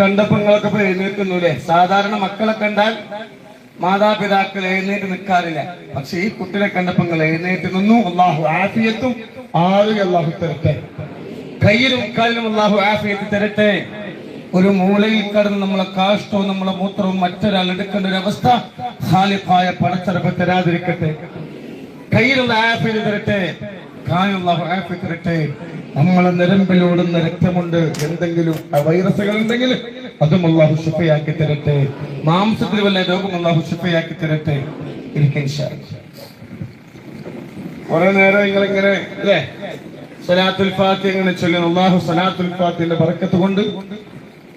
കണ്ടപ്പോ നിങ്ങളൊക്കെ ഇപ്പൊ എഴുന്നേൽക്കുന്നുല്ലേ? സാധാരണ മക്കളെ കണ്ടാൽ മാതാപിതാക്കൾ എഴുന്നേറ്റ് നിൽക്കാറില്ല. പക്ഷെ ഈ കുട്ടിനെ കണ്ടപ്പോ നിങ്ങൾ എഴുന്നേറ്റ് നിന്നു. അള്ളാഹു ആഫിയത്തും ആളുകൾ അള്ളാഹു തരട്ടെ. കയ്യിലും കാലിലും അള്ളാഹു ആഫിയത്ത് തരട്ടെ. ഒരു മൂലയിൽ കടന്ന് നമ്മളെ കാഷ്ടവും നമ്മളെ മൂത്രവും മറ്റൊരാൾ എടുക്കേണ്ട ഒരു അവസ്ഥ ഹാലിഫായ പടച്ചടപ്പ് തരാതിരിക്കട്ടെ. കയ്യിലുള്ള ആഫിയത്ത് തരട്ടെ നമ്മളെ നിരമ്പിലോടുന്ന രക്തമുണ്ട്. എന്തെങ്കിലും വൈറസുകൾ ഉണ്ടെങ്കിൽ അതും അള്ളാഹു ശുഭയാക്കി തരട്ടെ. മാംസത്തിൽ വല്ല രോഗം അള്ളാഹു ശുഭയാക്കി തരട്ടെ. കുറെ നേരം നിങ്ങളിങ്ങനെ അല്ലേ? സലാത്തുൽ ഫാത്തി ഇങ്ങനെ ചൊല്ലുന്നു. അള്ളാഹു സലാത്തുൽ ഫാത്തിന്റെ പറക്കത്ത് കൊണ്ട്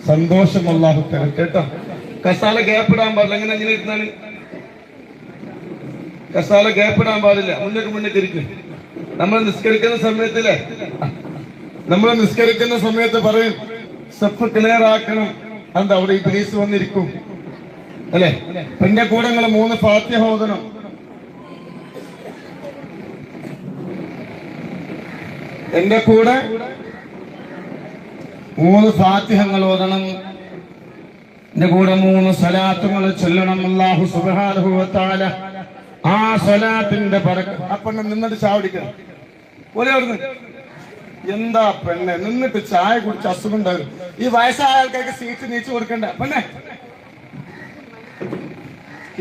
സന്തോഷം അള്ളാഹു തരും. കേട്ടോ? കസാല ഗ്യാപ്പിടാൻ പാടില്ല. എങ്ങനെ അങ്ങനെ ഇരുന്നാണ് കസാല ഗ്യാപ്പിടാൻ പാടില്ല. മുന്നേക്ക് മുന്നേക്ക് ഇരിക്കും. നമ്മൾ നിസ്കരിക്കുന്ന സമയത്തില്ലേ നമ്മൾ നിസ്കരിക്കുന്ന സമയത്ത് പറയും സ്റ്റെപ്പ് ക്ലിയർ ആക്കണം. എന്താ അവിടെ ഈ പ്ലീസ് വന്നിരിക്കും. അല്ലെ? പിന്നെ കൂടെ നിങ്ങൾ മൂന്ന് ഫാത്യ ഓതണം. എന്റെ കൂടെ മൂന്ന് ഫാത്തിഹങ്ങൾ ഓതണം. എന്റെ കൂടെ മൂന്ന് സലാത്തുകൾ ചൊല്ലണം. അള്ളാഹു വ ആ സലാത്തിന്റെ പടക്ക. ആ പെണ്ണ് നിന്നിട്ട് ചാവടിക്കണം പോലെ അവിടുന്ന്. എന്താ പെണ്ണെ? നിന്നിട്ട് ചായ കുടിച്ച് അസുഖം ഉണ്ടാകും. ഈ വയസ്സായ ആൾക്കാർക്ക് സീറ്റ് നീച്ചു കൊടുക്കണ്ട. പെണ്ണെ.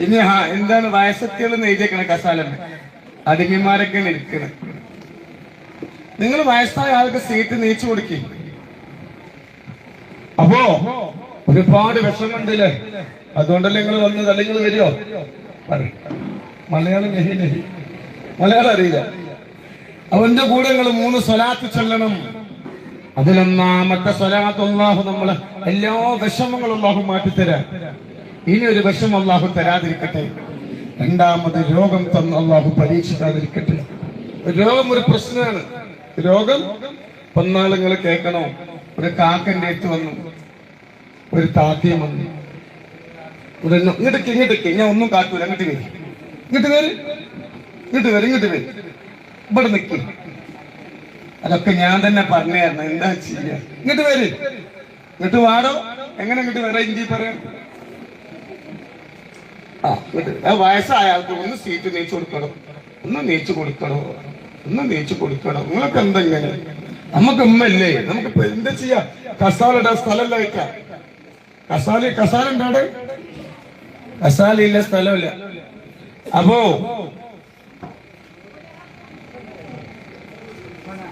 ഇനി ഹാ എന്താണ് വയസ്സത്തികൾ നെയ്തേക്കണ കസാലമ്മ അടിമിമാരൊക്കെയാണ് ഇരിക്കുന്നത് നിങ്ങൾ വയസ്സായ ആൾക്ക് സീറ്റ് നീച്ചു കൊടുക്കും. അപ്പോ ഒരുപാട് വിഷമുണ്ടല്ലേ അതുകൊണ്ടല്ലേ നിങ്ങൾ വന്നത്? അല്ലെങ്കിൽ വരുമോ. മലയാളം മലയാളം അറിയില്ല. അവന്റെ കൂടെ നിങ്ങൾ മൂന്ന് സ്വലാത്ത് ചെല്ലണം. അതിലൊന്നാമത്തെ സ്വലാത്ത് അള്ളാഹു നമ്മളെ എല്ലാ വിഷമങ്ങളും അള്ളാഹു മാറ്റിത്തരാൻ ഇനി ഒരു വിഷമം അള്ളാഹു തരാതിരിക്കട്ടെ. രണ്ടാമത് രോഗം തന്ന് അള്ളാഹു പരീക്ഷിക്കാതിരിക്കട്ടെ. രോഗം ഒരു പ്രശ്നമാണ്. രോഗം? പന്നാളുകൾ കേൾക്കണോ? ഒരു കാക്കന്റെ അടുത്ത് വന്നു. ഒരു താത്തയും വന്നു. ഒരു ഇങ്ങോട്ടേക്ക് ഇങ്ങോട്ട് ഇങ്ങോട്ട് ഞാൻ ഒന്നും കാട്ടൂല. അങ്ങോട്ട് വരും. ഇങ്ങോട്ട് വരും. ഇങ്ങോട്ട് വരും ഇങ്ങോട്ട് വരും. ഇവിടെ നിൽക്കി അതൊക്കെ ഞാൻ തന്നെ പറഞ്ഞായിരുന്നു. എന്താ ചെയ്യാ? ഇങ്ങോട്ട് വരും. ഇങ്ങോട്ട് വാടോ. എങ്ങനെ ഇങ്ങോട്ട് വരാം? ഇഞ്ചി പറയാം. ആ വയസ്സായ ആൾക്ക് ഒന്ന് സീറ്റ് നീച്ചു കൊടുക്കണം. ഒന്ന് നീച്ചു കൊടുക്കണോ. ഒന്ന് നീച്ചു കൊടുക്കണോ. നിങ്ങൾക്ക് എന്താ ഇങ്ങനെ? നമുക്ക് ഉമ്മല്ലേ നമുക്ക് എന്താ ചെയ്യാ? കസാലയുടെ സ്ഥലമല്ല വെക്കാം കസാല കസാല ഉണ്ടാടെ. കസാലയില്ല സ്ഥലമില്ല. അപ്പോ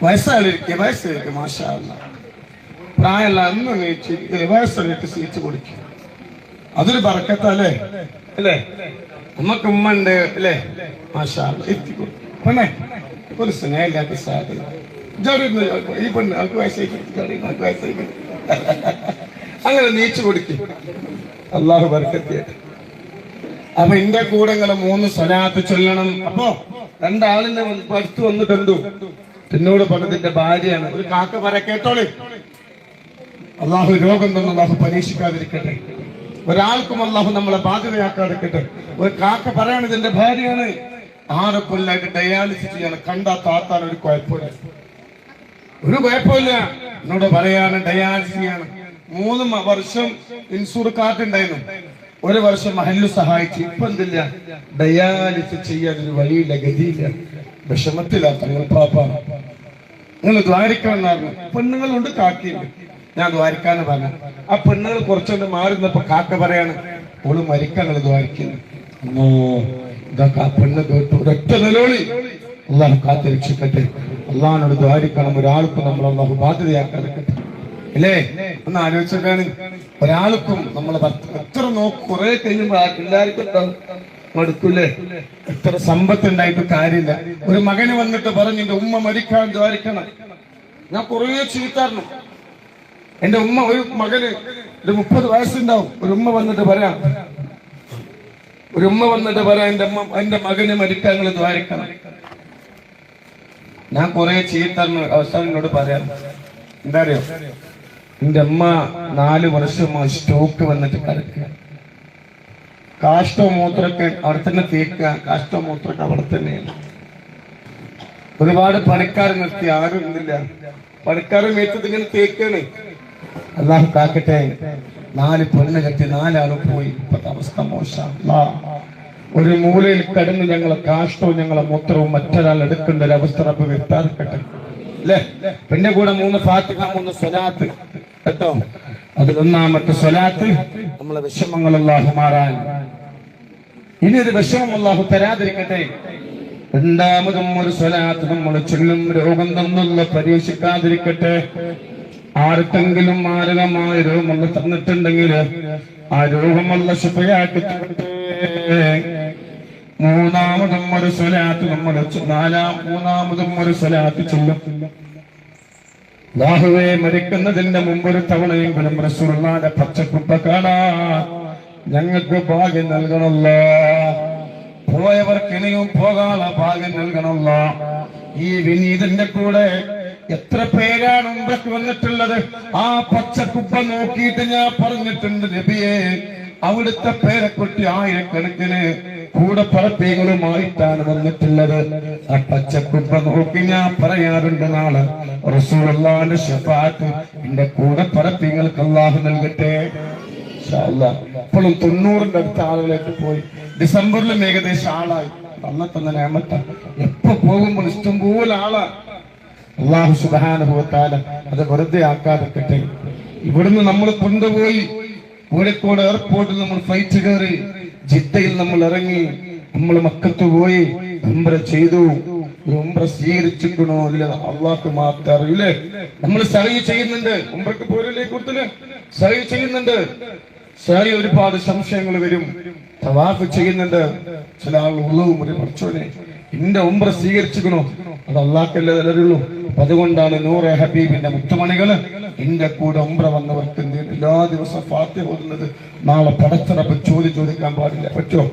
വയസ്സാളിരിക്കുക വയസ്സായിരിക്കും മാഷാല്ല പ്രായമല്ല അന്ന് നീച്ച് വയസ്സായിട്ട് സീറ്റ് കൊടുക്കും. അതൊരു പറക്കത്തല്ലേ? അല്ലേ? നമുക്ക് ഉമ്മ ഉണ്ട് അല്ലേ? മാഷാല്ല എത്തിക്കൊടുക്കും. ഒരു സ്നേഹമില്ലാത്ത സാധനം. ജോലി ഈ പെണ്ണ് അവർക്ക് വയസ്സായി അവർക്ക് വയസ്സായി അങ്ങനെ നീച്ചു കൊടുക്കും. അള്ളാഹു ബർക്കത്തിയായിട്ട് അപ്പൊ എന്റെ കൂടെ മൂന്ന് സ്വലാത്ത് ചൊല്ലണം. അപ്പോ രണ്ടാളിനെ പഠിത്തു അടുത്ത് വന്ന് കണ്ടു എന്നോട് പറഞ്ഞതിന്റെ ഭാര്യയാണ്. ഒരു കാക്ക പറ കേട്ടോളെ. അള്ളാഹു രോഗം തന്നെ അള്ളാഹു പരീക്ഷിക്കാതിരിക്കട്ടെ. ഒരാൾക്കും അള്ളാഹു നമ്മളെ ബാധ്യതയാക്കാതിരിക്കട്ടെ. ഒരു കാക്ക പറയാണ് ഇതിന്റെ ഭാര്യയാണ്. ആറ് കൊല്ലായിട്ട് ഡയാലിസിസ് ചെയ്യാൻ കണ്ടാ താത്താൻ ഒരു കുഴപ്പമില്ല. ഒരു കുഴപ്പമില്ല. എന്നോട് പറയാണ് ഡയാലിസിയാണ് മൂന്ന് വർഷം ഇൻഷൂർ കാർഡ് ഉണ്ടായിരുന്നു. ഒരു വർഷം മഹല്ലു സഹായിച്ച്. ഇപ്പൊ എന്തില്ല? ഡയാലിസിസ് ചെയ്യാൻ ഒരു വഴിയില്ല ഗതിയില്ല. വിഷമത്തില്ല നിങ്ങൾ പാപ്പ. നിങ്ങൾ ദ്വാരിക്കണം പെണ്ണുങ്ങൾ പെണ്ണുങ്ങളുണ്ട് കാക്കിയുണ്ട്. ഞാൻ ദ്വാരിക്കാന്ന് പറഞ്ഞു ആ പെണ്ണുങ്ങൾ കുറച്ചുകൊണ്ട് മാറുന്നപ്പോ കാക്ക പറയാണ് ഓൾ മരിക്കാൻ ദ്വാരിക്കുന്നു അമ്മോ ഇതൊക്കെ ആ പെണ്ണ് കേട്ടു ഒരൊറ്റ നിലവിളി. അള്ളാഹു കാത്ത് രക്ഷിക്കട്ടെ അള്ളാഹിനോട് ദ്വാരിക്കണം. ഒരാൾക്കും നമ്മൾ അള്ളാഹു ബാധ്യതയാക്കാതിരിക്കട്ടെ. അല്ലേ? ഒന്ന് ആലോചിച്ചാണ് ഒരാൾക്കും നമ്മൾ എത്ര നോക്ക് കുറെ കഴിയുമ്പോൾ എല്ലാവർക്കും മടുക്കൂല്ലേ മടുക്കൂലേ? എത്ര സമ്പത്ത് ഉണ്ടായിട്ട് കാര്യമില്ല. ഒരു മകന് വന്നിട്ട് പറഞ്ഞു എന്റെ ഉമ്മ മരിക്കാൻ ദ്വാരിക്കണം. ഞാൻ കുറേ ചീത്താറുണ്ട് എന്റെ ഉമ്മ ഒരു മകന് ഒരു മുപ്പത് വയസ്സുണ്ടാവും. ഒരു ഉമ്മ വന്നിട്ട് പറയാം. ഒരു ഉമ്മ വന്നിട്ട് പറയാം എന്റെ എന്റെ മകന് മരിക്കാൻ ദ്വാരിക്കണം. ഞാൻ കുറെ ചീത്ത അവസാനം എന്നോട് പറയാം. എന്താ അറിയോ എന്റെ അമ്മ നാല് വർഷമായി സ്റ്റോക്ക് വന്നിട്ട് കിടക്കുക കാഷ്ടോ മൂത്രമൊക്കെ അവിടെ തന്നെ തീർക്കുക കാഷ്ടോ മൂത്രമൊക്കെ അവിടെ തന്നെയാണ്. ഒരുപാട് പണിക്കാർ നിർത്തി ആരും ഇന്നില്ല. പണിക്കാർ മേത്തത് ഇങ്ങനെ തേക്കാണ്. അല്ലാഹ് കാക്കട്ടെ. നാല് പെണ്ണ് കെട്ടി നാലാളും പോയി. ഇപ്പത്തെ അവസ്ഥ മോശം. ഒരു മൂലയിൽ കടന്ന് ഞങ്ങളെ കാഷ്ടവും ഞങ്ങളെ മൂത്രവും മറ്റൊരാൾ എടുക്കേണ്ട ഒരു അവസ്ഥ റബ്ബ് അല്ലേ? പിന്നെ കൂടെ മൂന്ന് ഫാത്തിഹ മൂന്ന് സ്വലാത്ത്. കേട്ടോ? അതിലൊന്നാമത്തെ സ്വലാത്ത് നമ്മളെ വിഷമങ്ങൾ അള്ളാഹു മാറാൻ. ഇനി ഒരു വിഷമം അല്ലാഹു തരാതിരിക്കട്ടെ. രണ്ടാമതും ഒരു സ്വലാത്ത് നമ്മൾ ചൊല്ലും രോഗം തന്നുള്ള പരീക്ഷിക്കാതിരിക്കട്ടെ. ആർക്കെങ്കിലും മാരകമായ രോഗമുള്ള തന്നിട്ടുണ്ടെങ്കിൽ ആ രോഗമുള്ള ശുഭയാക്കി തരട്ടെ. മൂന്നാമതും ഒരു സ്വലാത്ത് നമ്മൾ നാലാം മൂന്നാമതും ഒരു സ്വലാത്ത് ചെല്ലും. ലാഹുവെ മരിക്കുന്നതിന്റെ മുമ്പ് ഒരു തവണയെങ്കിലും റസൂലുള്ളാന്റെ പച്ചക്കുപ്പ കാണാ ഞങ്ങൾക്ക് ഭാഗ്യം നൽകണല്ലോ പോയവർക്ക് ഇനിയും പോകാനുള്ള ഭാഗ്യം നൽകണല്ലോ ഈ വിനീതന്റെ കൂടെ എത്ര പേരാണ് ഉമ്പക്ക് വന്നിട്ടുള്ളത്? ആ പച്ചക്കുപ്പ നോക്കിയിട്ട് ഞാൻ പറഞ്ഞിട്ടുണ്ട് നബിയെ അവിടുത്തെ പേരെക്കുട്ടി ആയിരക്കണക്കിന് കൂടെ പറപ്പികളുമായിട്ടാണ് വന്നിട്ടുള്ളത്. ആ പച്ചക്കുപ്പ നോക്കി ഞാൻ പറയാറുണ്ട് നാളെ റസൂലുള്ളാന്റെ ഷഫാത്ത് എന്റെ കൂടെ പറപ്പിങ്ങൾക്ക് അള്ളാഹു നൽകട്ടെ. ഇപ്പോഴും തൊണ്ണൂറിന്റെ അടുത്ത ആളുകളായിട്ട് പോയി. ഡിസംബറിലും ഏകദേശം ആളായി. അന്നത്തെ നേമത്ത എപ്പോ പോകുമ്പോൾ ഇഷ്ടംപോലെ ആളാ. അള്ളാഹു സുബാനുഭവത്താല അത് വെറുതെ ആക്കാതിരിക്കട്ടെ. ഇവിടുന്ന് നമ്മൾ കൊണ്ടുപോയി. കോഴിക്കോട് എയർപോർട്ടിൽ നമ്മൾ ഫ്ലൈറ്റ് കയറി. ജിദ്ദയിൽ നമ്മൾ ഇറങ്ങി നമ്മൾ മക്കത്ത് പോയി ഉംറ ചെയ്തു. ഉംറ സ്വീകരിച്ചിരിക്കണോ ഇല്ല അള്ളാഹ് മാത്രം അറിയില്ലേ? നമ്മൾ സഹി ചെയ്യുന്നുണ്ട്. ഉംറക്ക് പോരല്ലേ കൂടുതൽ? സഹി ചെയ്യുന്നുണ്ട്. സഹി ഒരുപാട് സംശയങ്ങൾ വരും. തവാഫ് ചെയ്യുന്നുണ്ട്. ചില ആൾ ഒരു പഠിച്ചോനെ എന്റെ ഉംറ സ്വീകരിച്ചിരിക്കണോ അത് അള്ളാഹ്ക്കല്ലേ അപ്പൊ അതുകൊണ്ടാണ് നൂറെ ഹബീബിന്റെ മുത്തുമണികൾ എന്റെ കൂടെ ഉംറ വന്നവർക്ക് എല്ലാ ദിവസവും ഫാത്തി ഓതുന്നത്. നാളെ പടച്ചറപ്പ് ചോദ്യം ചോദിക്കാൻ പാടില്ല. പറ്റുമോ?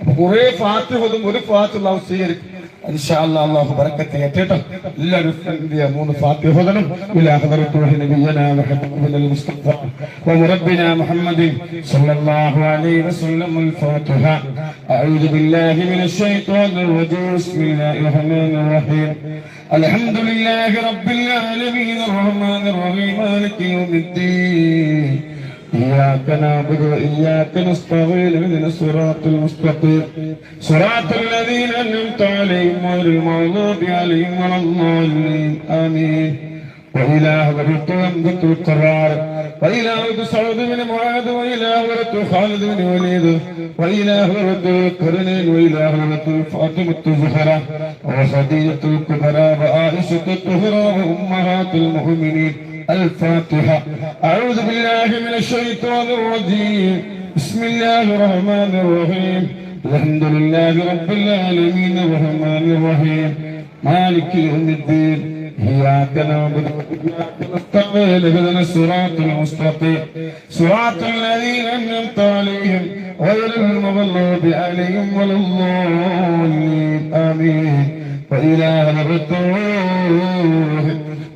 അപ്പൊ കുറെ ഫാത്തി ഓതും ഒരു ഫാത്തി അള്ളാഹു സ്വീകരിക്കും. അള്ളാഹു ബറക്കത്ത് ഏറ്റെട്ടോ എല്ലാവരും മൂന്ന് ഫാത്തിഹകളും ഇലാ ഹദറത്തുൽ നബിയനാ മുഹമ്മദുൽ മുസ്തഫ വ മുറബ്ബിനാ മുഹമ്മദ് സല്ലല്ലാഹു അലൈഹി വസല്ലം ഫാത്തിഹ. അഊദു ബില്ലാഹി മിനശ് റജീം. ബിസ്മില്ലാഹിർ റഹ്മാനിർ റഹീം. അൽഹംദുലില്ലാഹി റബ്ബിൽ ആലമീൻ. അർറഹ്മാനിർ റഹീം. മാലികി യൗമിദ്ദീൻ. إياك نعبد وإياك نستعين اهدنا الصراط المستقيم صراط الذين أنعمت عليهم غير المغضوب عليهم ولا الضالين آمين وإلى هدرت أمدت القرار وإلى هدرت سعود بن معاذ وإلى هدرت خالد بن وليد وإلى هدرت القرنين وإلى هدرت فاطمة الزهرة وخديجة الكبرى وعائشة الطهرى وأمهات المؤمنين الفاتحة. أعوذ بالله من الشيطان الرجيم. بسم الله الرحمن الرحيم. الحمد لله رب العالمين الرحمن الرحيم. مالك يوم الدين. إياك نعبد وإياك نستعين. اهدنا الصراط المستقيم. صراط الذين أنعمت عليهم غير المغضوب عليهم ولا الضالين. آمين. وإله الرسول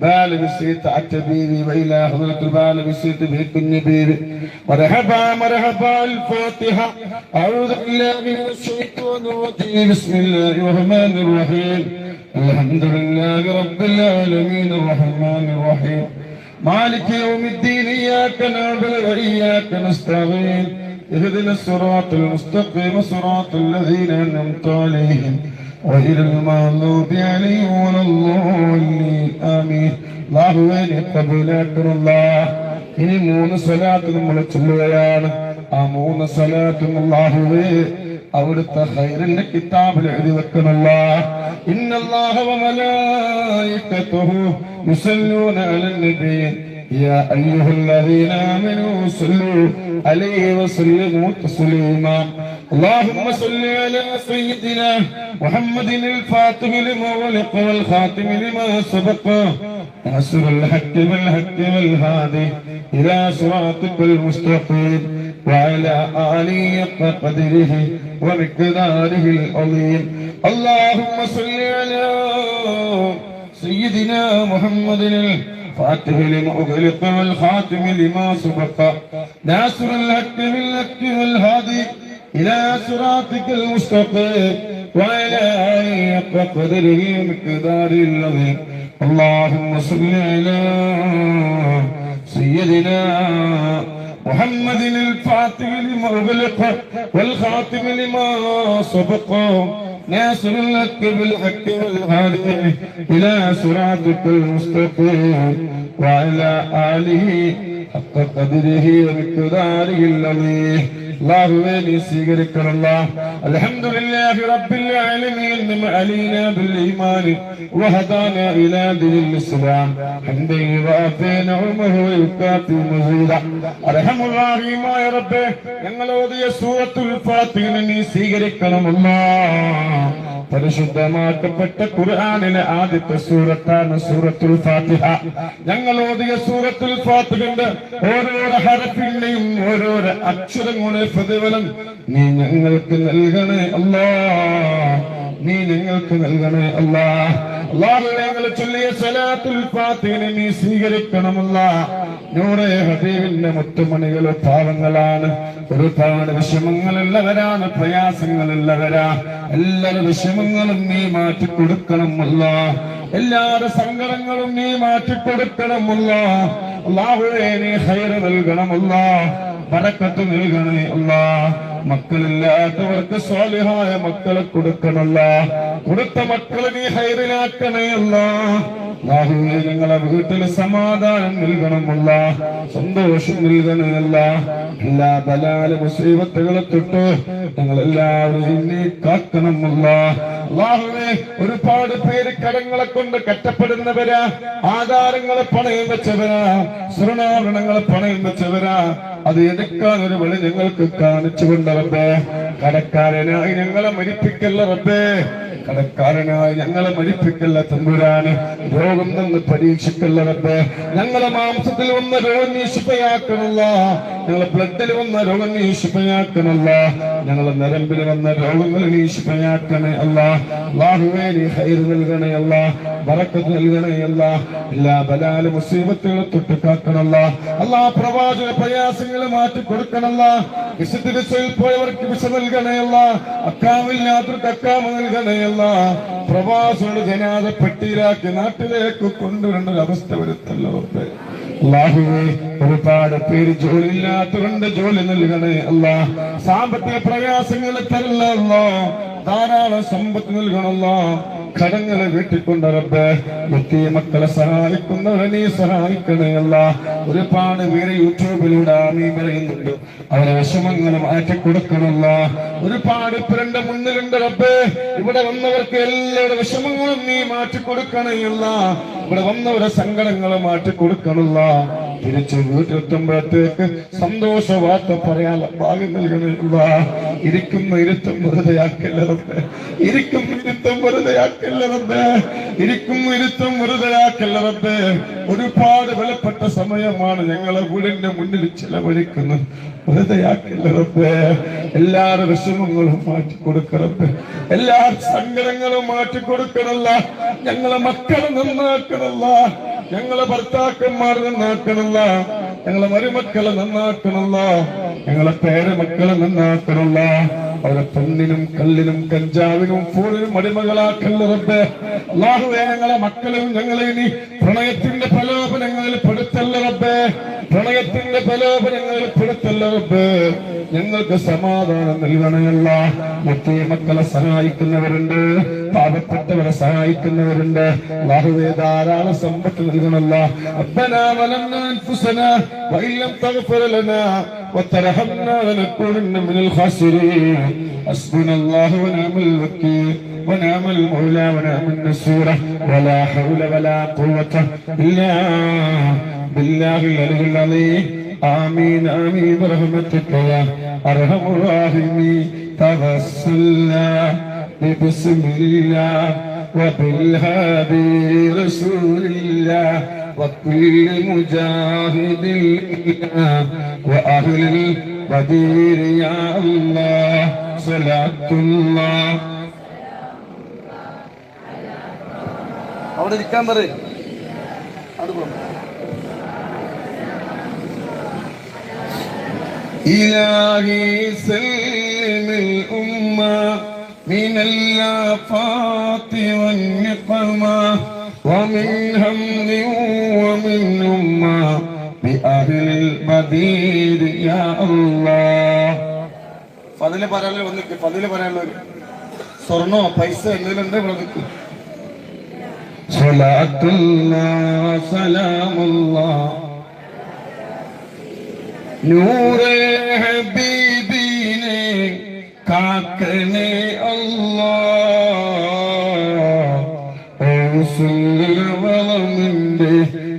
أحمد جلالة البخاري كاتب بابا وإلى غرت كان متم فريد ولي الله وإلى غرت غرامة بابا وإلى غرت فاطمة بيبي مرحبا مرحبا الله لأولياءك مرحبا وإلى غرت بال بسيط عتبيبي وإلى حضرة البال بسيط بهك النبيبي مرحبا مرحبا الفاتحة أعوذ بالله من الشيطان الرجيم بسم الله الرحمن الرحيم الحمد لله رب العالمين الرحمن الرحيم مالك يوم الدين إياك نعبد وإياك نستعين اهدنا الصراط المستقيم صراط الذين أنعمت عليهم غير المغضوب عليهم ولا الضالين آمين അള്ളാഹുവിനെ കബൂലാക്കണല്ല ഇനി മൂന്ന് സ്വലാത്ത് നമ്മൾ ചൊല്ലുകയാണ് ആ മൂന്ന് സ്വലാത്തും അള്ളാഹുവേ അവിടുത്തെ ഹൈറിന്റെ കിതാബിൽ എഴുതി വെക്കണല്ല ഇന്നല്ലാഹ വമലായികത്തുഹു യുസല്ലൂന അലൻ നബി يا أيها الذين آمنوا صلوا عليه وسلموا تسليما اللهم صل على سيدنا محمد الفاتح لما ولق والخاتم لما سبق ناصر الحق بالحق والهادي إلى صراطك المستقيم وعلى آله حق قدره ومقداره العظيم اللهم صل على سيدنا محمد الفاتح لما أغلق والخاتم لما سبق ناصر الحق بالحق والهادي إلى صراطك المستقيم وعلى آله حق قدره ومقداره العظيم اللهم صل على سيدنا محمد الفاتح لما أغلق والخاتم لما سبق ناصر الحق بالحق والهادي إلى صراطك المستقيم وعلى آله حق قدره ومقداره العظيم അള്ളാഹുവേ നീ സ്വീകരിക്കണല്ല അൽഹംദുലില്ലാഹി റബ്ബിൽ ആലമീൻ. അലീനാ ബിൽ ഈമാൻ വഹദാന ഇലാ ദീനിൽ ഇസ്ലാം. ഹംദൻ യുവാഫി നഅമഹു വയുകാഫി മസീദ. അർഹമുർ റഹീമായ റബ്ബേ ഞങ്ങൾ ഓതിയ സൂറത്തുൽ ഫാത്തിഹ നീ സ്വീകരിക്കണമല്ലാ. പരിശുദ്ധമാക്കപ്പെട്ട ഖുർആാനിലെ ആദ്യത്തെ സൂറത്താണ് സൂറത്തുൽ ഫാത്തിഹ. ഞങ്ങൾ ഓതിയ സൂറത്തുൽ ഫാത്തിഹന്റെ ഓരോരോ ഹരഫിന്റെയും ഓരോരോ അക്ഷരങ്ങളുടെ പ്രതിഫലം നീ ഞങ്ങൾക്ക് നൽകണേ അല്ലാ. നീ ഞങ്ങൾക്ക് നൽകണേ അല്ലാ. ചൊല്ലിയ സലാത്തുൽ നീ പാവങ്ങളാണ്. ഒരുപാട് വിഷമങ്ങളുള്ളവരാണ് പ്രയാസങ്ങളുള്ളവരാ. എല്ലാ വിഷമങ്ങളും നീ മാറ്റി കൊടുക്കണമല്ല എല്ലാവരുടെ സങ്കടങ്ങളും നീ മാറ്റി കൊടുക്കണമല്ല അള്ളാഹുവേ നീ ഹൈറ് നൽകണമല്ല. ബറക്കത്ത് നൽകണേ അല്ലാ മക്കളില്ലാത്തവർക്ക് സ്വാലിഹായ മക്കളെ കൊടുക്കണല്ല. കൊടുത്ത മക്കളെ നീ ഹൈറിലാക്കണേ അല്ല ബാഹുവെ ഞങ്ങളെ വീട്ടിൽ സമാധാനം നൽകണമല്ല. സന്തോഷം നൽകണമല്ല എല്ലാ ബലാല മുസീബത്തുകളെ തൊട്ട് ഞങ്ങളെല്ലാവരും എന്നെ കാക്കണമല്ല. ഒരുപാട് പേര് കടങ്ങളെ കൊണ്ട് കറ്റപ്പെടുന്നവരാ ആധാരങ്ങളെ പണയം വെച്ചവരാ. സ്വർണാഭരണങ്ങളെ പണയം വെച്ചവരാ. അത് എടുക്കാൻ ഒരു വഴി ഞങ്ങൾക്ക് കാണിച്ചു കൊണ്ട് റബ്ബേ കടക്കാരനായി ഞങ്ങളെ മരിപ്പിക്കല്ല റബ്ബേ. കടക്കാരനായി ഞങ്ങളെ മരിപ്പിക്കല്ല തമ്പുരാന്. രോഗം നിന്ന് പരീക്ഷിക്കല്ല റബ്ബേ. ഞങ്ങളെ മാംസത്തിൽ വന്ന രോഗം നീ ശുഭയാക്കണല്ല ഞങ്ങളെ ബ്ലഡിൽ വന്ന രോഗം നീ ശുഭയാക്കണല്ല ഞങ്ങളെ നരമ്പിൽ വന്ന രോഗങ്ങൾ നീ ശുഭയാക്കണേ അല്ല. അല്ലാഹുവേ നീ ഹൈർ നൽകണേ അല്ല. ബറക്കത്ത് നൽകണേ എല്ലാ ബലാല മുസീബത്തുകളെ തൊട്ട് കാക്കണല്ല പ്രവാചക പ്രയാസങ്ങൾ മാറ്റി കൊടുക്കണല്ല വിശുദ്ധ പോയവർക്ക് വിശ നൽകണയല്ല അക്കാമില്ലാത്തവർക്ക് അക്കാമ നൽകണയല്ല പ്രവാസികളുടെ ജനാത പെട്ടിയിലാക്കി നാട്ടിലേക്ക് കൊണ്ടുവരേണ്ട അവസ്ഥ വരുത്തല്ലോ ഒരുപാട് പേര് ജോലി ഇല്ലാത്തതുകൊണ്ട് ജോലി നൽകണേ അല്ല. സാമ്പത്തിക പ്രയാസങ്ങൾ തരല്ല അല്ലാ. ധാരാളം സമ്പത്ത് നൽകണല്ലോ. കടങ്ങളെ വീട്ടിക്കൊണ്ട് മുക്കിയ മക്കളെ സഹായിക്കുന്നവരെ നീ സഹായിക്കണയല്ല ഒരുപാട് പേര് യൂട്യൂബിലൂടെ നീ പറയുന്നുണ്ട്. അവരെ വിഷമങ്ങൾ മാറ്റി കൊടുക്കണമല്ല ഒരുപാട് പേരുടെ മുന്നിലുണ്ട് റബ്ബേ. ഇവിടെ വന്നവർക്ക് എല്ലാവരുടെ വിഷമങ്ങളും നീ മാറ്റി കൊടുക്കണയല്ല ഇവിടെ വന്നവരെ സങ്കടങ്ങൾ മാറ്റി തിരിച്ചു തിരിച്ച് വീട്ടിലെത്തുമ്പോഴത്തേക്ക് സന്തോഷ വാർത്ത പറയാൻ ഭാഗ്യം നൽകണമല്ല ഇരിക്കുന്ന ഇരുത്തം വെറുതെയാക്കല്ലേ ഇരിക്കുന്ന ഇരുത്തം ഇരിക്കുന്ന ഇരുത്തം വെറുതെയാക്കല്ല ഒരുപാട് വിലപ്പെട്ട സമയമാണ് ഞങ്ങളെ വീടിന്റെ മുന്നിൽ ചെലവഴിക്കുന്നത്. വെറുതെയാക്കല്ല റബ്ബേ. എല്ലാവരുടെ വിഷമങ്ങളും മാറ്റി കൊടുക്കറബ്ബേ എല്ലാ സങ്കടങ്ങളും മാറ്റി കൊടുക്കണല്ല ഞങ്ങളെ മക്കളെ നന്നാക്കണല്ല. ഞങ്ങളെ ഭർത്താക്കന്മാർ നന്നാക്കണല്ല. ഞങ്ങളെ മരുമക്കളെ നന്നാക്കണല്ല. ഞങ്ങളെ പേരമക്കളെ നന്നാക്കണല്ല. അവരെ പെണ്ണിനും കല്ലിനും കഞ്ചാവിനും ഫോണിനും അടിമകളാക്കല്ല റബ്ബേ അള്ളാഹുവേ ഞങ്ങളെ മക്കളും ഞങ്ങളെ ഇനി പ്രണയത്തിന്റെ പ്രലോഭനങ്ങളിൽ പെടുത്തല്ല റബ്ബേ. പ്രണയത്തിന്റെ പ്രലോഭനങ്ങളിൽ പെടുത്തല്ല റബ്ബേ. ഞങ്ങൾക്ക് സമാധാനം നൽകണമല്ല മറ്റേ മക്കളെ സഹായിക്കുന്നവരുണ്ട്. പാപപ്പെട്ടവരെ സഹായിക്കുന്നവരുണ്ട് അള്ളാഹുവേ ധാരാളം സമ്പത്ത് നൽകണമല്ല ربنا ظلمنا انفسنا وان لم تغفر لنا وترحمنا لنكونن من الخاسرين حسبنا الله ونعم الوكيل ونعم المولى ونعم النصير ولا حول ولا قوة إلا بالله العلي العظيم آمين آمين برحمتك يا أرحم الراحمين توسلنا بسم الله وبالهادي رسول الله وكل مجاهد لله وأهل البدير يا الله صلاة الله അവിടെ ഇരിക്കാൻ പറയും إلهي سلم الأمة من الآفات والنقمة ومن هم ومن أمة بأهل المدير يا الله ഫതില് പറയാനുള്ള വന്നിട്ട് ഫതില് പറയാനുള്ള സ്വർണോ പൈസ എന്തെങ്കിലും ഉണ്ട് ഇവിടെ നിൽക്കും സ്വലാത്തുല്ലാ സലാമുല്ലാ നൂറേ ഹബീബിനെ കാക്കണേ അല്ലാ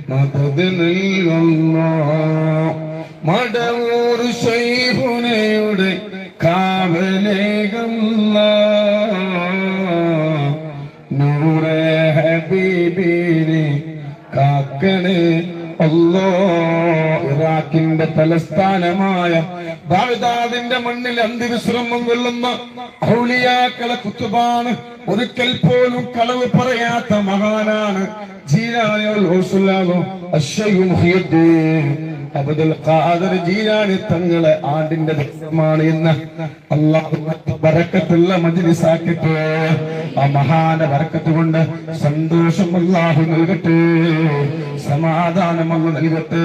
മതത് നൽകുന്ന മടവൂർ ശൈഭുനയുടെ കാവലേകുന്ന നൂറെ ഹബീബിനെ കാക്കണേ അല്ലോ ഇറാഖിന്റെ തലസ്ഥാനമായ ബാഗ്ദാദിന്റെ മണ്ണിൽ അന്തിവിശ്രമം വെള്ളുന്ന ഔലിയാക്കളെ കുത്തുബാണ്. ഒരിക്കൽ പോലും കളവ് പറയാത്ത മഹാനാണ് ജീരാനികൾ അബ്ദുൽ ഖാദർ ജീരാനി തങ്ങളെ ആണ്ടിന്റെ ദിവസമാണ് ഇന്ന് അള്ളാഹു ബറക്കത്തുള്ള മജ്ലിസാക്കട്ടെ ആ മഹാന ബറക്കത്ത് കൊണ്ട് സന്തോഷം അള്ളാഹു നൽകട്ടെ സമാധാനം അള്ളാഹു നൽകട്ടെ.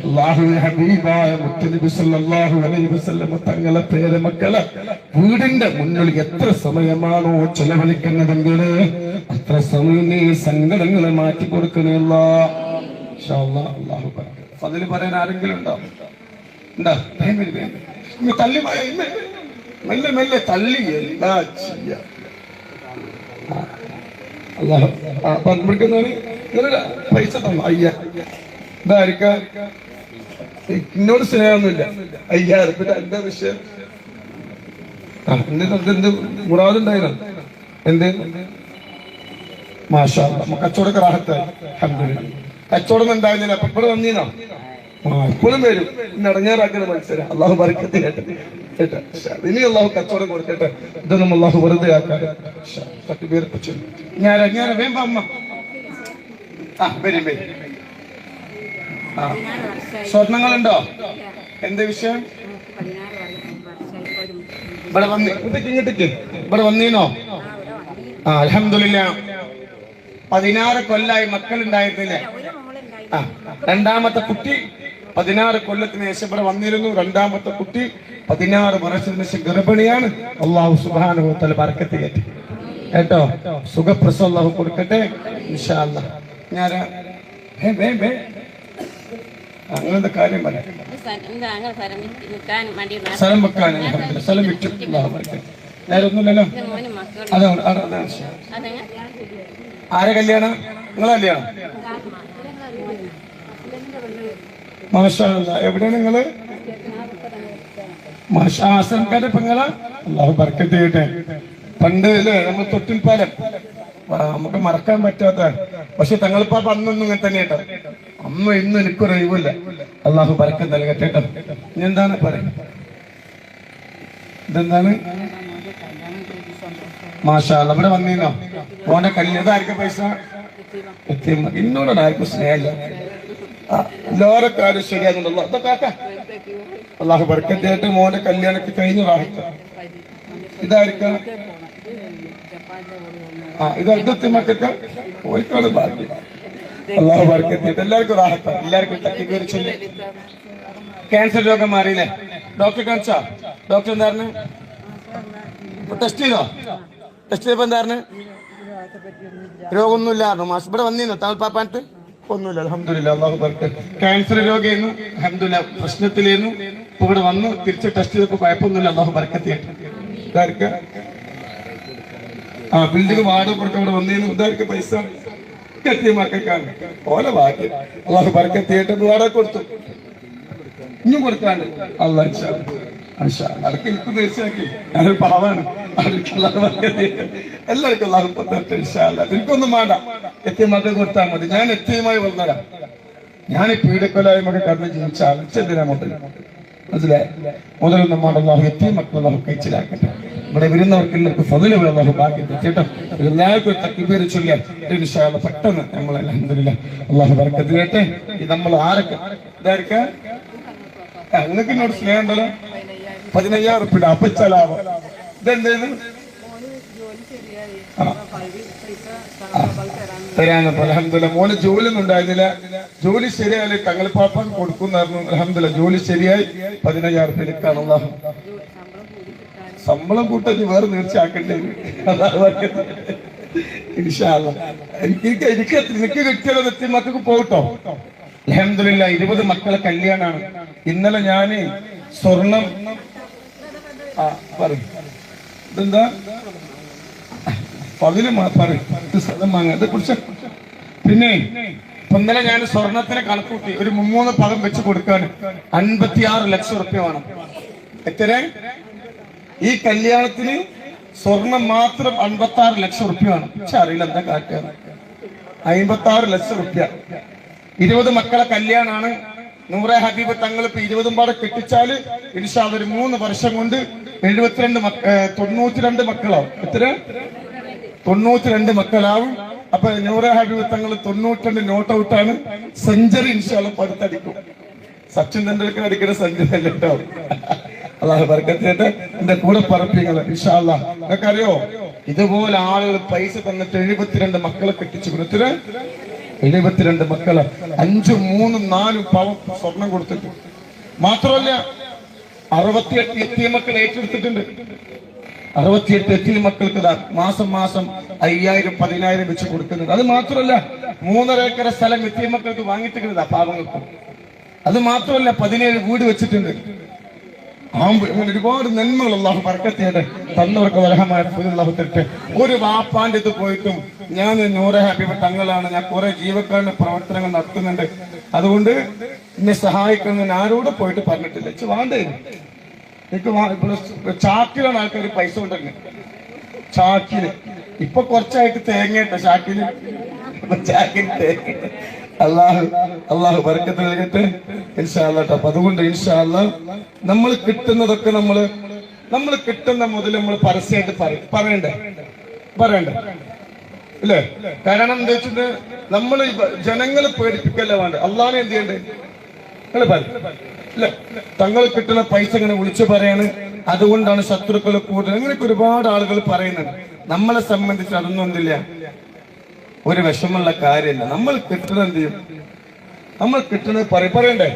അള്ളാഹു ഹബീബായ മുത്തനബി സല്ലല്ലാഹു അലൈഹി വസല്ലം തങ്ങളെ പേര് മക്കളെ വീടിന്റെ മുന്നിൽ എത്ര സമയമാണോ ചെലവഴിക്കുന്നതെങ്കിൽ അത്ര സമയം നീ സങ്കടങ്ങളെ മാറ്റി അതിൽ പറയാൻ ആരെങ്കിലും ഉണ്ടോ? മെല്ലെ മെല്ലെ പൈസ അയ്യ. എന്നോട് സ്നേഹമൊന്നുമില്ല. അയ്യായിരം പിന്നെ എന്താ വിഷയം എന്റെ മുറാദുണ്ടായിരുന്നു എന്ത്? മാഷാ. കച്ചവടമൊക്കെ. കച്ചവടം ഉണ്ടായിരുന്നില്ല അപ്പൊ ഇവിടെ വന്നീനോ ഇപ്പോഴും വരും. ഇന്ന് ഇടങ്ങേറാക്കുന്ന അള്ളാഹു ബർക്കത്ത് ഇനി അള്ളാഹു കച്ചവടം കൊടുക്കട്ടെ. ഇതൊന്നും അള്ളാഹു വെറുതെ ആക്കാൻ ഞാൻ ഞാൻ വേമ്പ അമ്മ ആ വരും വരും. ആ. സ്വർണങ്ങളുണ്ടോ എന്ത് വിഷയം? ഇവിടെ വന്നി ഇങ്ങോട്ടേക്ക് ഇവിടെ വന്നീനോ ആ അലഹമില്ല പതിനാറ് കൊല്ലായി മക്കളുണ്ടായിരുന്നില്ലേ? ആ രണ്ടാമത്തെ കുട്ടി പതിനാറ് കൊല്ലത്തിന് ശേഷം ഇവിടെ വന്നിരുന്നു. രണ്ടാമത്തെ കുട്ടി പതിനാറ് വർഷത്തിന് ശേഷം ഗർഭിണിയാണ്. അള്ളാഹു സുഖാനുഭവത്തിൽ പറക്കത്ത് കയറ്റി കേട്ടോ? സുഖപ്രസവം അള്ളാഹു കൊടുക്കട്ടെ ഞാൻ അങ്ങനത്തെ കാര്യം പറയാം? സ്ഥലം വെക്കാൻ സ്ഥലം വിറ്റു. അള്ളാഹു ബർക്കത്ത്. നേരെ ഒന്നുമില്ലല്ലോ മോനും മക്കളും അതാണ്. അതാണ് ആരെ കല്യാണം? നിങ്ങളെ കല്യാണം? മാഷാല്ല എവിടെയാണ് നിങ്ങൾ? ആശ്രമക്കാരെ പെങ്ങളാ? അള്ളാഹു ബർക്കത്ത് ചെയ്യട്ടെ. പണ്ട് അല്ലേ നമ്മൾ തൊട്ടിൽ പാലം നമുക്ക് മറക്കാൻ പറ്റാത്ത. പക്ഷെ തങ്ങളിപ്പാപ്പ അന്നൊന്നും ഇങ്ങനെ തന്നെ കേട്ടോ അന്ന് ഇന്ന് എനിക്കൊരു ഒഴിവില്ല. അള്ളാഹു ബർക്കത്ത് നൽകട്ടെ കേട്ടോ. ഇനി എന്താണ് പറയും? ഇതെന്താണ്? മാഷാ അല്ലാ, ഇവിടെ വന്നീനോ ഓന്റെ കല്യാണതായിരിക്കും പൈസ? ഇന്നോട് ആർക്കും സ്നേഹമില്ല. കാര്യം ശരിയാകുന്നുണ്ടല്ലോ. അതൊക്കെ അള്ളാഹു ബർക്കത്തായിട്ട് മോന്റെ കല്യാണത്തിൽ കഴിഞ്ഞു ഇതായിരിക്കാം ആ ഇത് ഇതെത്തി മക്കൾക്ക്. കോഴിക്കോട് ബാക്കി അള്ളാഹു ബർക്കത്തായിട്ട് എല്ലാവർക്കും റാഹത്ത. എല്ലാവർക്കും തട്ടി കയറി ചൊല്ലി. ക്യാൻസർ രോഗം മാറിയില്ലേ? ഡോക്ടറെ കാണിച്ചോ? ഡോക്ടർ എന്തായിരുന്നു ടെസ്റ്റ് ചെയ്തോ? ടെസ്റ്റ് ചെയ്തപ്പോ എന്തായിരുന്നു രോഗമൊന്നുമില്ല മാസ് ഇവിടെ വന്നിരുന്നു? താൽപ്പാപ്പാനത്ത് ഒന്നുമില്ല ക്യാൻസർ രോഗമായിരുന്നു അഹമ്മദില്ല പ്രശ്നത്തിലായിരുന്നു. ഇപ്പൊ ഇവിടെ വന്നു തിരിച്ച് ടെസ്റ്റ് ചെയ്തപ്പോ കുഴപ്പമൊന്നുമില്ല. അള്ളാഹു ബർക്കത്തിയായിട്ട് ആ ബിൽഡിംഗ് വാടക പുറത്ത് ഇവിടെ വന്നിരുന്നു. ഇതായിരിക്കും പൈസ? കത്തിയമാക്കാണ് ഓലെ ഭാഗ്യം. അള്ളാഹു ബർക്കത്തിയായിട്ട് വാടക കൊടുത്തു. ഇനിയും കൊടുക്കാണ്ട്. അള്ളാഹ്. എല്ലാവർക്കും അള്ളാഹു പത്തട്ടെ മത വേണ്ട. കൊടുത്താൽ മതി. ഞാൻ എത്തിയുമായി വന്നതാണ് ഞാൻ പീഡക്കൊലായ്മൊക്കെ കടന്ന് ജീവിച്ച ആൾ ചെന്തിനാ മുതൽ മനസ്സിലായി? മുതൽ നമ്മുടെ അള്ളാഹു എത്തിയ മക്കൾ അള്ളാഹു കഴിച്ചിലാക്കട്ടെ. ഇവിടെ വരുന്നവർക്ക് എല്ലാവർക്കും ഫതിൽ വേണം അള്ളാഹു ബാക്കി കേട്ടോ എല്ലാവർക്കും തക്കിപ്പേര് ചൊല്ലിയാൽ ഇൻഷാല്ല പെട്ടെന്ന് നമ്മൾ അലഹമില്ല അള്ളാഹു ബർക്കത്ത് കേട്ടെ ഇത് നമ്മൾ ആരൊക്കെ? ഇതായിരിക്കാം നിങ്ങൾക്ക് എന്നോട് സ്നേഹം ഉണ്ടല്ലോ. പതിനയ്യായിരം ഉറുപ്പിട അപ്പച്ചലാവോ. ഇതെന്തേത് തരാനപ്പോ അലഹമില്ല മോന് ജോലി ഒന്നും ഉണ്ടായിരുന്നില്ല. ജോലി ശരിയായാലും തങ്ങളിപ്പാപ്പൻ കൊടുക്കുന്നായിരുന്നു. അലഹമില്ല ജോലി ശരിയായി പതിനയ്യായിരം പേര് അള്ളാഹു. ശമ്പളം കൂട്ടി വേറെ അല്ലാ. എനിക്ക് മക്കൾക്ക് പോകട്ടോ. അലഹമില്ല ഇരുപത് മക്കളെ കല്യാണാണ്. ഇന്നലെ ഞാൻ സ്വർണം പറയും. ഇതെന്താ? പതിന് പറയും. കുറിച്ച് പിന്നെ ഇന്നലെ ഞാൻ സ്വർണത്തിന് കണക്കൂട്ടി. ഒരു മുമ്മൂന്ന് പദം വെച്ച് കൊടുക്കാൻ അൻപത്തിയാറ് ലക്ഷം റുപ്യ വേണം. എത്ര? ഈ കല്യാണത്തിന് സ്വർണം മാത്രം അൻപത്തി ആറ് ലക്ഷം റുപ്യ വേണം. പക്ഷെ അറിയില്ല എന്താ കാറ്റാണ് അമ്പത്തി ആറ് ലക്ഷം റുപ്യ ഇരുപത് മക്കളെ കല്യാണാണ്. നൂറെ ഹബീബ് തങ്ങൾ ഇപ്പൊ ഇരുപതും പാടെ കെട്ടിച്ചാൽ ഇൻഷാ ഒരു മൂന്ന് വർഷം കൊണ്ട് എഴുപത്തിരണ്ട് മക്ക തൊണ്ണൂറ്റിരണ്ട് മക്കളാവും എത്ര? തൊണ്ണൂറ്റിരണ്ട് മക്കളാവും. അപ്പൊ നൂറെ ഹബീബ് തങ്ങൾ തൊണ്ണൂറ്റിരണ്ട് നോട്ട് ഔട്ടാണ് സെഞ്ചുറി ഇൻഷാള്ള പടുത്തടിക്കും. സച്ചിൻ തെണ്ടുൽക്കർ അടിക്കുന്ന സെഞ്ചുറി അല്ല കേട്ടോ അള്ളാഹു ബർക്കത്തിട്ട് എന്റെ കൂടെ പറപ്പിങ്ങൾ ഇൻഷാല്ല നിങ്ങൾക്ക് അറിയോ ഇതുപോലെ ആളുകൾ പൈസ തന്നിട്ട് എഴുപത്തിരണ്ട് മക്കളെ കെട്ടിച്ചു കൊടുത്തിട്ട് എഴുപത്തിരണ്ട് മക്കൾ. അഞ്ചും മൂന്നും നാലും പവം സ്വർണം കൊടുത്തിട്ട്. മാത്രമല്ല അറുപത്തിയെട്ട് എത്തിയ മക്കൾ ഏറ്റെടുത്തിട്ടുണ്ട്. അറുപത്തിയെട്ട് എത്തിയ മക്കൾക്ക് മാസം മാസം അയ്യായിരം പതിനായിരം വെച്ച് കൊടുക്കുന്നുണ്ട്. അത് മാത്രമല്ല മൂന്നര ഏക്കർ സ്ഥലം എത്തിയ മക്കൾക്ക് വാങ്ങിത്തിക്കുന്നതാ പാവങ്ങൾക്ക്. അത് മാത്രമല്ല പതിനേഴ് വീട് വെച്ചിട്ടുണ്ട്. അങ്ങനെ ഒരുപാട് നന്മകൾ അള്ളാഹു പറക്കത്തിയുടെ തന്നവർക്ക് വരഹമായ പുതിയ ഒരു വാപ്പാന്റെ ഇത് പോയിട്ടും ഞാൻ നൂറെ ഹാപ്പി തങ്ങളാണ്. ഞാൻ കുറെ ജീവക്കാരുടെ പ്രവർത്തനങ്ങൾ നടത്തുന്നുണ്ട്. അതുകൊണ്ട് എന്നെ സഹായിക്കുന്നതിന് ആരോട് പോയിട്ട് പറഞ്ഞിട്ടില്ല. വാണ്ടേ. എനിക്ക് ചാക്കിലാണ് ആൾക്കാർ പൈസ കൊണ്ടുവരുന്നത് ചാക്കിൽ. ഇപ്പൊ കുറച്ചായിട്ട് തേങ്ങയിട്ട ചാക്കിൽ. ചാക്കിൽ തേങ്ങ. അള്ളാഹു അള്ളാഹു ബർക്കത്ത് നൽകട്ടെ. ഇൻഷാല്ലാ ട്ടോ. അപ്പൊ അതുകൊണ്ട് ഇൻഷാല്ല നമ്മൾ കിട്ടുന്നതൊക്കെ നമ്മൾ നമ്മൾ കിട്ടുന്ന മുതൽ നമ്മൾ പരസ്യമായിട്ട് പറയും പറയണ്ടേ? പറയണ്ടേ? ഇല്ലേ കാരണം എന്താ വെച്ചിട്ട് നമ്മൾ ജനങ്ങളെ പേടിപ്പിക്കല്ല വേണ്ട അള്ളാഹനെ എന്ത് ചെയ്യണ്ടേ? നിങ്ങൾ അല്ലെ? തങ്ങൾ കിട്ടുന്ന പൈസ ഇങ്ങനെ വിളിച്ചു പറയാണ്. അതുകൊണ്ടാണ് ശത്രുക്കൾ കൂടുതൽ. അങ്ങനെയൊക്കെ ഒരുപാട് ആളുകൾ പറയുന്നുണ്ട് നമ്മളെ സംബന്ധിച്ച് അതൊന്നും ഒന്നില്ല ഒരു വിഷമമുള്ള കാര്യമില്ല. നമ്മൾ കിട്ടുന്നത് എന്ത് ചെയ്യും? നമ്മൾ കിട്ടണത് പറ പറയണ്ടേ?